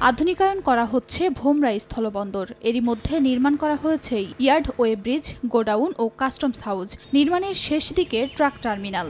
আধুনিকায়ন করা হচ্ছে ভোমরা স্থলবন্দর। এরই মধ্যে নির্মাণ করা হয়েছে ইয়ার্ড ওয়ে ব্রিজ, গোডাউন ও কাস্টমস হাউস। নির্মাণের শেষ দিকে ট্রাক টার্মিনাল।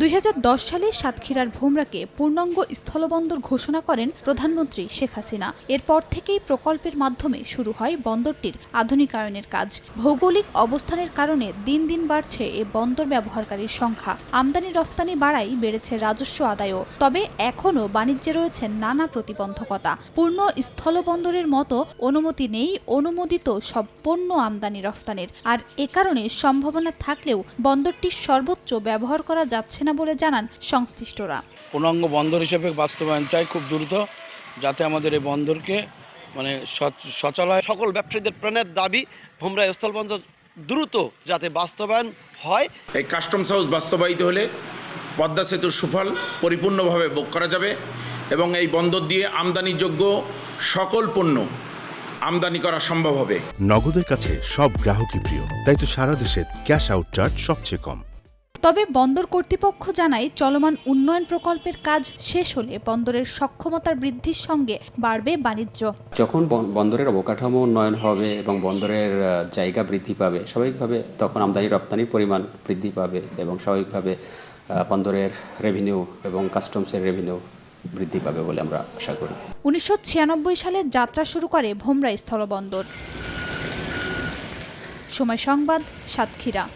দুই হাজার দশ সালে সাতক্ষীরার ভোমরাকে পূর্ণাঙ্গ স্থলবন্দর ঘোষণা করেন প্রধানমন্ত্রী শেখ হাসিনা। এরপর থেকেই প্রকল্পের মাধ্যমে শুরু হয় বন্দরটির আধুনিকায়নের কাজ। ভৌগোলিক অবস্থানের কারণে দিন দিন বাড়ছে এ বন্দর ব্যবহারকারীর সংখ্যা। আমদানি রফতানি বাড়াই বেড়েছে রাজস্ব আদায়ও। তবে এখনও বাণিজ্যে রয়েছে নানা প্রতিবন্ধকতা। পূর্ণ স্থলবন্দরের মতো অনুমতি নেই, অনুমোদিত সব পণ্য আমদানি রফতানির। আর এ কারণে সম্ভাবনা থাকলেও বন্দরটি সর্বোচ্চ ব্যবহার করা যাচ্ছে না বলে জানান সংশ্লিষ্টরা। পূর্ণাঙ্গ বন্দর হিসেবে বাস্তবায়ন চাই খুব দ্রুত যাতে আমাদের এই বন্দরকে মানে সচ- সচলায়। সকল ব্যবসায়ীদের প্রাণের দাবি ভোমরা স্থলবন্দর দ্রুত যাতে বাস্তবায়ন হয়। এই কাস্টমস হাউস বাস্তবায়িত হলে পদ্মা সেতুর সুফল পরিপূর্ণভাবে ভোগ করা যাবে এবং এই বন্দর দিয়ে আমদানিযোগ্য সকল পণ্য আমদানি করা সম্ভব হবে। নগদের কাছে সব গ্রাহকই প্রিয় তাই তো সারা দেশে ক্যাশ আউট চার্জ সবচেয়ে কম। তবে বন্দর কর্তৃপক্ষ জানায় চলমান উন্নয়ন প্রকল্পের কাজ শেষ হলে বন্দরের সক্ষমতার বৃদ্ধির সঙ্গে বাড়বে বাণিজ্য। যখন বন- বন্দরের অবকাঠামো উন্নয়ন হবে এবং বন্দরের জায়গা বৃদ্ধি পাবে স্বাভাবিকভাবে তখন আমদানি রপ্তানির পরিমাণ বৃদ্ধি পাবে এবং স্বাভাবিকভাবে বন্দরের রেভিনিউ এবং কাস্টমসের রেভিনিউ বৃদ্ধি পাবে বলে আমরা আশা করি। উনিশশো ছিয়ানব্বই সালে যাত্রা শুরু করে ভোমরা স্থলবন্দর। সময় সংবাদ সাতক্ষীরা।